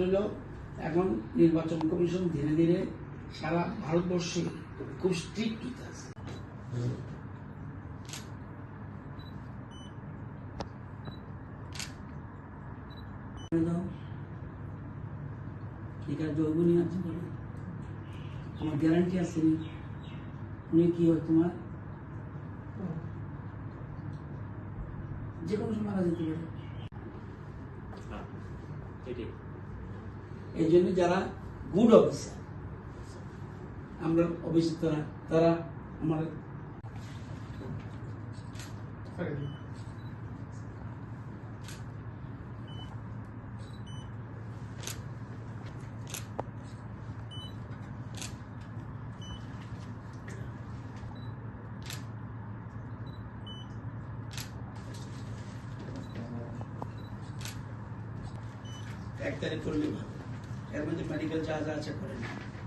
হলো এখন নির্বাচন কমিশন ধীরে ধীরে সারা ভারতবর্ষে খুব স্ট্রিক্ট আছে। ঠিক আছে যৌবনী আছে বলে? আমার গ্যারান্টি আছে উনি কি হয় তোমার? যে কোনো সময় মারা যেতে পারে এটাই। এই জন্য যারা গুড অফিসার আমরা অফিসার তারা তারা আমার এক তারিখ করলে ভালো এর মধ্যে মেডিকেল যা আছে করে নিন।